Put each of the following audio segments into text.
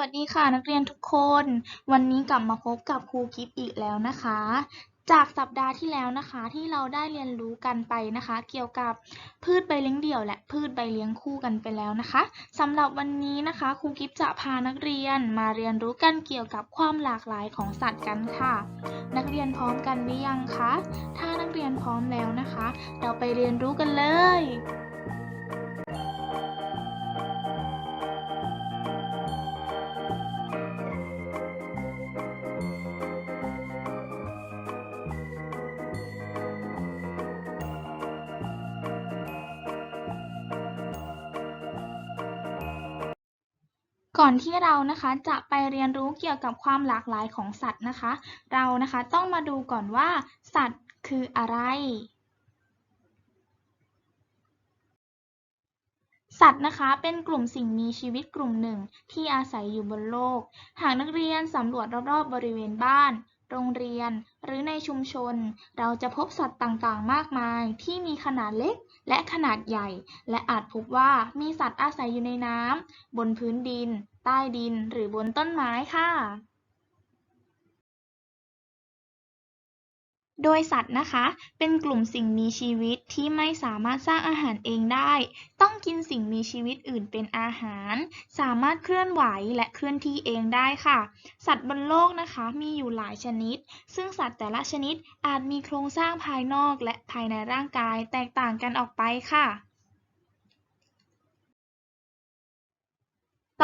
วัสดีค่ะนักเรียนทุกคน วันนี้กลับมาพบกับครูกิฟอีกแล้วนะคะ จากสัปดาห์ที่แล้วนะคะที่เราได้เรียนรู้กันไปนะคะ เกี่ยวกับพืชใบเลี้ยงเดี่ยว และพืชใบเลี้ยงคู่กันไปแล้วนะคะสำหรับวันนี้นะคะครูกิฟจะพานักเรียนมาเรียนรู้กันเกี่ยวกับความหลากหลายของสัตว์กันค่ะ นักเรียนพร้อมกันหรือยังคะถ้านักเรียนพร้อมแล้วนะคะ เราไปเรียนรู้กันเลย ก่อนที่เรานะคะจะไปเรียนรู้เกี่ยวกับความหลากหลายของสัตว์นะคะ เรานะคะต้องมาดูก่อนว่า สัตว์คืออะไร สัตว์นะคะเป็นกลุ่มสิ่งมีชีวิตกลุ่มหนึ่งที่อาศัยอยู่บนโลก หากนักเรียนสำรวจรอบๆบริเวณบ้าน โรงเรียน หรือในชุมชน เราจะพบสัตว์ต่างๆ มากมายที่มีขนาดเล็กและขนาดใหญ่ และอาจพบว่ามีสัตว์อาศัยอยู่ในน้ำ บนพื้นดิน ใต้ดินหรือบนต้นไม้ค่ะ โดยสัตว์นะคะ เป็นกลุ่มสิ่งมีชีวิตที่ไม่สามารถสร้างอาหารเองได้ ต้องกินสิ่งมีชีวิตอื่นเป็นอาหาร สามารถเคลื่อนไหวและเคลื่อนที่เองได้ค่ะ สัตว์บนโลกนะคะมีอยู่หลายชนิด ซึ่งสัตว์แต่ละชนิดอาจมีโครงสร้างภายนอกและภายในร่างกายแตกต่างกันออกไปค่ะ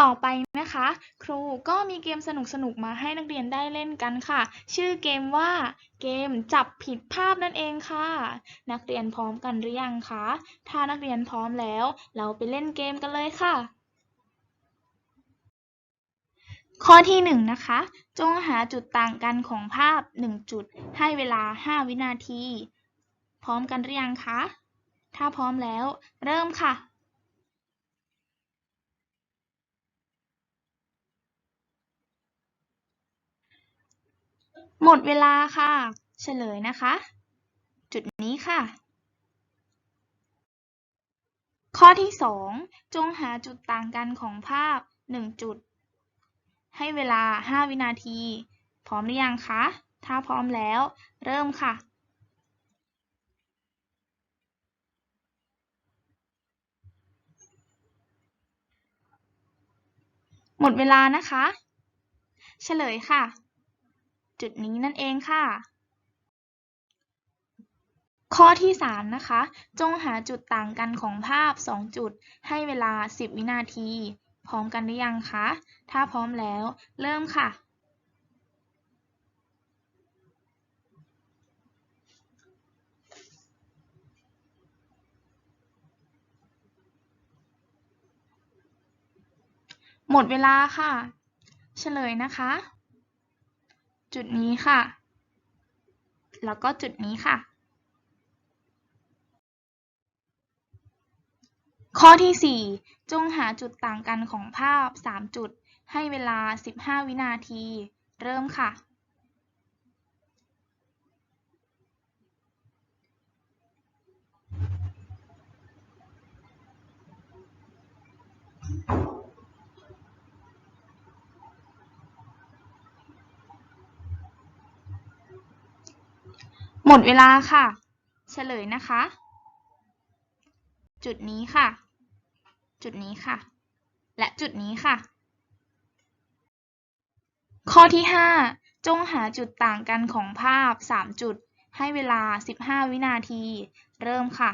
ต่อไปนะคะ ครูก็มีเกมสนุกๆมาให้นักเรียนได้เล่นกันค่ะ ชื่อเกมว่าเกมจับผิดภาพนั่นเองค่ะ นักเรียนพร้อมกันหรือยังคะถ้านักเรียนพร้อมแล้ว เราไปเล่นเกมกันเลยค่ะ ข้อที่หนึ่งนะคะ จงหาจุดต่างกันของภาพ 1 จุด ให้เวลา 5 วินาที พร้อมกันหรือยังคะถ้าพร้อมแล้ว เริ่มค่ะ หมดเวลาค่ะ เฉลยนะคะ จุดนี้ค่ะ ข้อที่ 2 จงหาจุดต่างกันของภาพ 1 จุด ให้เวลา 5 วินาที พร้อมหรือยังคะ ถ้าพร้อมแล้ว เริ่มค่ะหมดเวลานะคะ เฉลยค่ะ จุดนี้นั่นเองค่ะ ข้อที่ 3 นะคะ จงหาจุดต่างกันของภาพ 2 จุด ให้เวลา 10 วินาที พร้อมกันหรือยังคะ ถ้าพร้อมแล้ว เริ่มค่ะหมดเวลาค่ะ เฉลยนะคะ จุดนี้ค่ะ แล้วก็จุดนี้ค่ะ ข้อที่ 4 จงหาจุดต่างกันของภาพ 3 จุด ให้เวลา 15 วินาที เริ่มค่ะ หมดเวลาค่ะ เฉลยนะคะ จุดนี้ค่ะ จุดนี้ค่ะ และจุดนี้ค่ะ ข้อที่ 5 จงหาจุดต่างกันของภาพ 3 จุด ให้เวลา 15 วินาที เริ่มค่ะ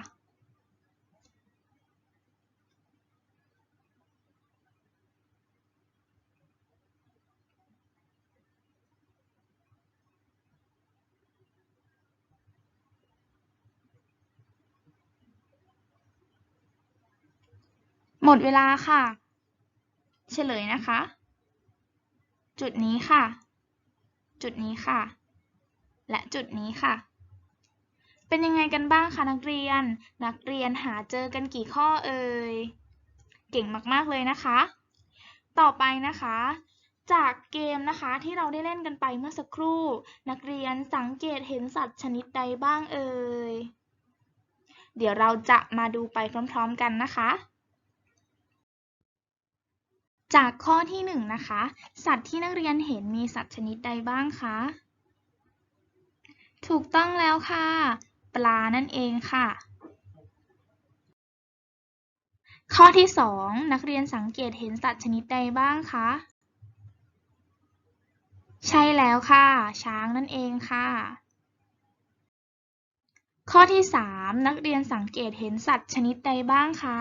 หมดเวลาค่ะ เฉลยนะคะ จุดนี้ค่ะ จุดนี้ค่ะ และจุดนี้ค่ะ เป็นยังไงกันบ้างคะนักเรียน นักเรียนหาเจอกันกี่ข้อเอ่ย เก่งมากๆเลยนะคะ ต่อไปนะคะจากเกมนะคะที่เราได้เล่นกันไปเมื่อสักครู่ นักเรียนสังเกตเห็นสัตว์ชนิดใดบ้างเอ่ย เดี๋ยวเราจะมาดูไปพร้อมๆกันนะคะ จากข้อที่หนึ่งนะคะ สัตว์ที่นักเรียนเห็นมีสัตว์ชนิดใดบ้างคะ ถูกต้องแล้วค่ะ ปลานั่นเองค่ะ ข้อที่สองนักเรียนสังเกตเห็นสัตว์ชนิดใดบ้างคะ ใช่แล้วค่ะ ช้างนั่นเองค่ะ ข้อที่สามนักเรียนสังเกตเห็นสัตว์ชนิดใดบ้างคะ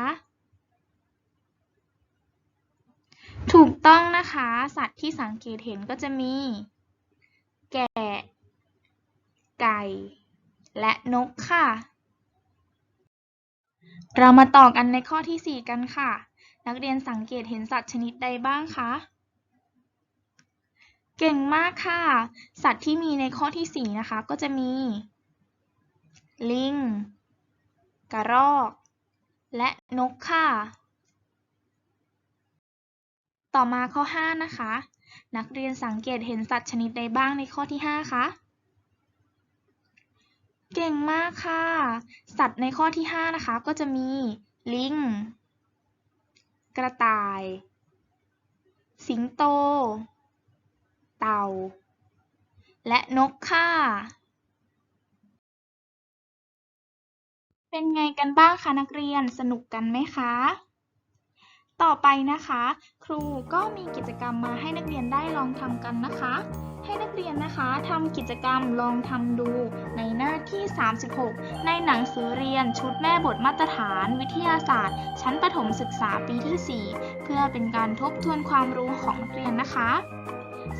ถูกต้องนะคะ สัตว์ที่สังเกตเห็นก็จะมี แกะ ไก่ และนกค่ะ เรามาต่อกันในข้อที่ 4 กันค่ะ นักเรียนสังเกตเห็นสัตว์ชนิดใดบ้างคะ เก่งมากค่ะ สัตว์ที่มีในข้อที่ 4 นะคะ ก็จะมี ลิง กระรอก และนกค่ะ ต่อมาข้อ 5 นะคะ นักเรียนสังเกตเห็นสัตว์ชนิดใดบ้างในข้อที่ 5 คะ เก่งมากค่ะ สัตว์ในข้อที่ 5 นะคะ ก็จะมี ลิง กระต่าย สิงโต เต่า และนกค่ะเป็นไงกันบ้างคะนักเรียนสนุกกันไหมคะ ต่อไปนะคะ ครูก็มีกิจกรรมมาให้นักเรียนได้ลองทำกันนะคะ ให้นักเรียนนะคะทำกิจกรรมลองทำดูในหน้าที่ 36 ในหนังสือเรียนชุดแม่บทมาตรฐาน วิทยาศาสตร์ ชั้นประถมศึกษาปีที่ 4 เพื่อเป็นการทบทวนความรู้ของนักเรียนนะคะ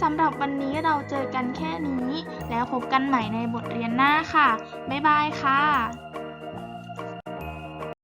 สำหรับวันนี้เราเจอกันแค่นี้ แล้วพบกันใหม่ในบทเรียนหน้าค่ะ บ๊ายบายค่ะ